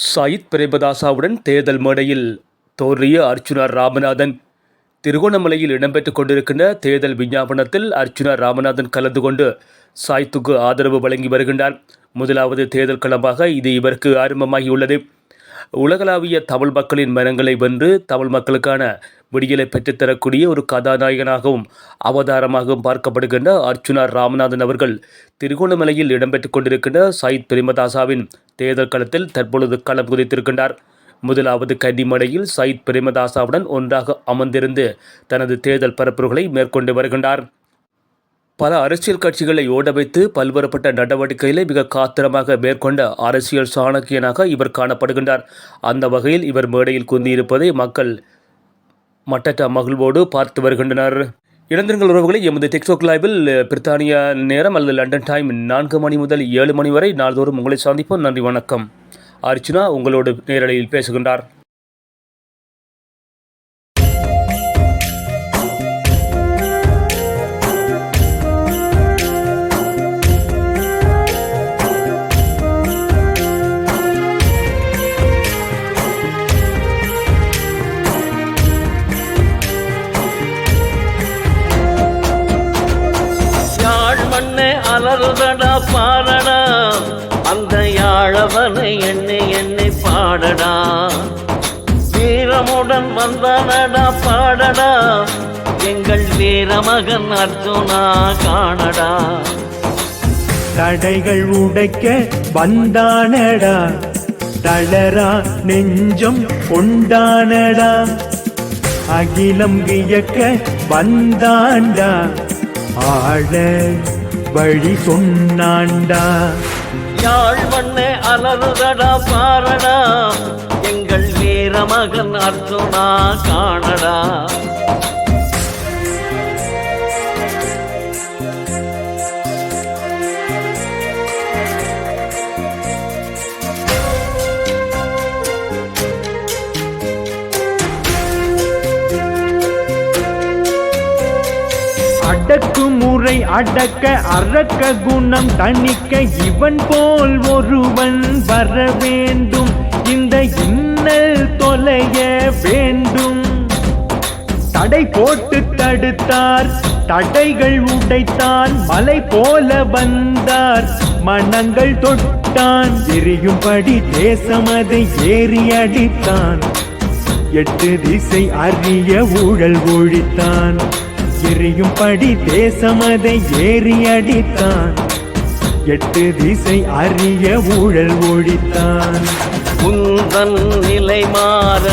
சாயித் பிரேமதாசாவுடன் தேர்தல் மேடையில் தோன்றிய அர்ச்சுனா ராமநாதன். திருகோணமலையில் இடம்பெற்றுக் கொண்டிருக்கின்ற தேர்தல் விஞ்ஞாபனத்தில் அர்ச்சுனா ராமநாதன் கலந்து கொண்டு சாயித்துக்கு ஆதரவு வழங்கி வருகின்றார். முதலாவது தேர்தல் களமாக இது இவருக்கு ஆரம்பமாகியுள்ளது. உலகளாவிய தமிழ் மக்களின் மனங்களை வென்று தமிழ் மக்களுக்கான விடியலை பெற்றுத்தரக்கூடிய ஒரு கதாநாயகனாகவும் அவதாரமாகவும் பார்க்கப்படுகின்ற அர்ச்சுனா ராமநாதன் அவர்கள் திருகோணமலையில் இடம்பெற்றுக் கொண்டிருக்கின்ற சயித் பிரேமதாசாவின் தேர்தல் களத்தில் தற்பொழுது களம் குதித்திருக்கின்றார். முதலாவது கன்னிமடையில் சயித் பிரேமதாசாவுடன் ஒன்றாக அமர்ந்திருந்து தனது தேர்தல் பரப்புரைகளை மேற்கொண்டு வருகின்றார். பல அரசியல் கட்சிகளை ஓட வைத்து பல்வேறுபட்ட நடவடிக்கைகளை மிக காத்திரமாக மேற்கொண்ட அரசியல் சாணக்கியனாக இவர் காணப்படுகின்றார். அந்த வகையில் இவர் மேடையில் குந்தியிருப்பதை மக்கள் மட்டற்ற மகிழ்வோடு பார்த்து வருகின்றனர். இளைஞர்கள் உறவுகளை எமது டிக்டாக் லைவில் பிரித்தானியா நேரம் அல்லது லண்டன் டைம் நான்கு மணி முதல் ஏழு மணி வரை நாள்தோறும் உங்களை சந்திப்போம். நன்றி வணக்கம். அர்ச்சுனா உங்களோடு நேரலையில் பேசுகின்றார். மண்ணே அலறுதடா பாடடா. அந்த யாழவனை எண்ணி எண்ணி பாடடா. வீரமுடன் வந்தனடா பாடடா. எங்கள் வீரமகன் அர்ஜுனா காணடா. தடைகள் உடைக்க வந்தானடா. தளரா நெஞ்சம் கொண்டானடா. அகிலம் வியக்க வந்தாண்டா. ஆழ வழி சொன்னாண்டா. யாழ் மண்ணே அலறுதடா பாரடா. எங்கள் வீரமகன் அர்ஜுனா காணடா. அடக்குமுறை அடக்க அறக்க குணம் தணிக்க இவன் போல் ஒருவன் வர வேண்டும். இந்த இன்னல் தொலைய வேண்டும். தடை போட்டு தடுத்தார் தடைகள் உடைத்தான் மலை போல வந்தார். மனங்கள் தொட்டான் எரியும்படி தேசமதை ஏறி அடித்தான். எட்டு திசை அறிய ஊழல் ஒழித்தான். எரியும் படி தேசமதை ஏறி அடித்தான். எட்டு திசை அறிய ஊழல் ஒழித்தான். குந்தன் நிலை மாற